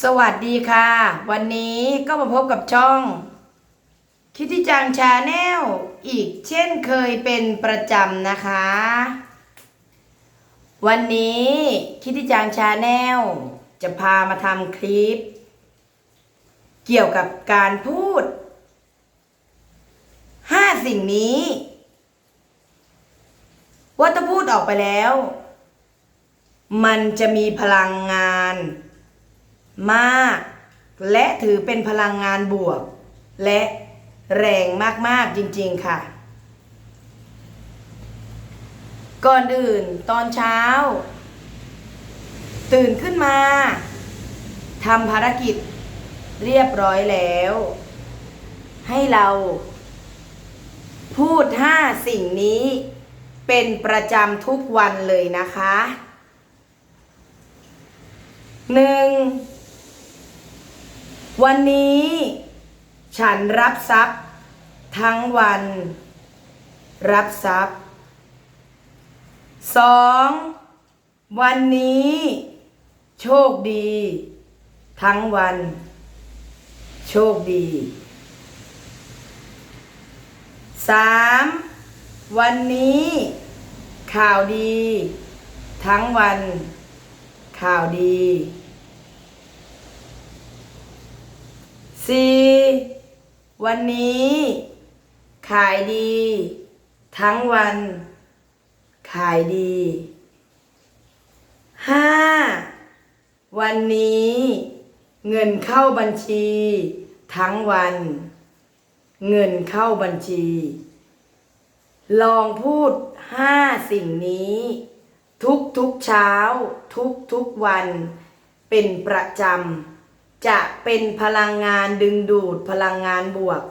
สวัสดีค่ะ วันนี้ก็มาพบกับช่อง คิดที่จังชาแนลอีกเช่นเคยเป็นประจำนะคะ วันนี้คิดที่จังชาแนลจะพามาทำคลิป เกี่ยวกับการพูดห้าสิ่งนี้ ว่าถ้าพูดออกไปแล้ว มันจะมีพลังงาน มาก และถือเป็นพลังงานบวก และแรงมากๆจริงๆค่ะ ก่อนอื่นตอนเช้า ตื่นขึ้นมาทำภารกิจเรียบร้อยแล้ว ให้เราพูดห้าสิ่งนี้เป็นประจำทุกวันเลยนะคะหนึ่ง วันนี้ ฉันรับทรัพย์ ทั้งวัน รับทรัพย์สองวันนี้ โชคดี ทั้งวัน โชคดีสามวันนี้ ข่าวดี ทั้งวัน ข่าวดี สี่วันนี้ ขายดี ทั้งวัน ขายดีห้าวันนี้ เงินเข้าบัญชี ทั้งวัน เงินเข้าบัญชี ลองพูดห้าสิ่งนี้ ทุกทุกเช้า ทุกทุกวัน เป็นประจำ จะเป็นพลังงานดึงดูดพลังงานบวก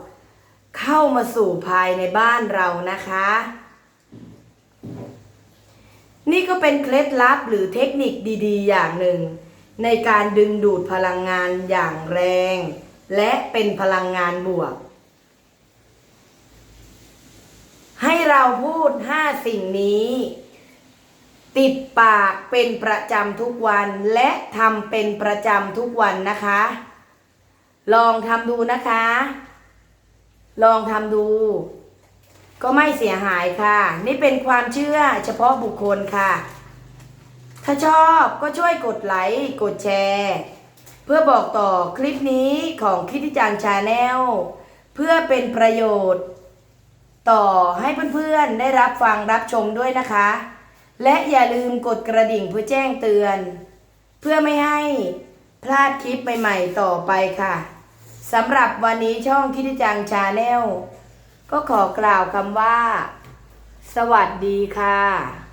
เข้ามาสู่ภายในบ้านเรานะคะ นี่ก็เป็นเคล็ดลับหรือเทคนิคดีๆ อย่างหนึ่ง ในการดึงดูดพลังงานอย่างแรง และเป็นพลังงานบวก ให้เราพูดห้าสิ่งนี้ ติดปากเป็นประจำทุกวันและทำเป็นประจำทุกวันนะคะ ลองทำดูนะคะ ลองทำดู ก็ไม่เสียหายค่ะ นี่เป็นความเชื่อเฉพาะบุคคลค่ะ ถ้าชอบก็ช่วยกดไลค์กดแชร์ เพื่อบอกต่อคลิปนี้ของคิดทิจังชาแนลเพื่อเป็นประโยชน์ ต่อให้เพื่อนๆได้รับฟังรับชมด้วยนะคะ และอย่าลืมกดกระดิ่งเพื่อแจ้งเตือน เพื่อไม่ให้พลาดคลิปใหม่ๆต่อไปค่ะสำหรับวันนี้ช่องคิดจังชาแนลก็ขอกล่าวคำว่า สวัสดีค่ะ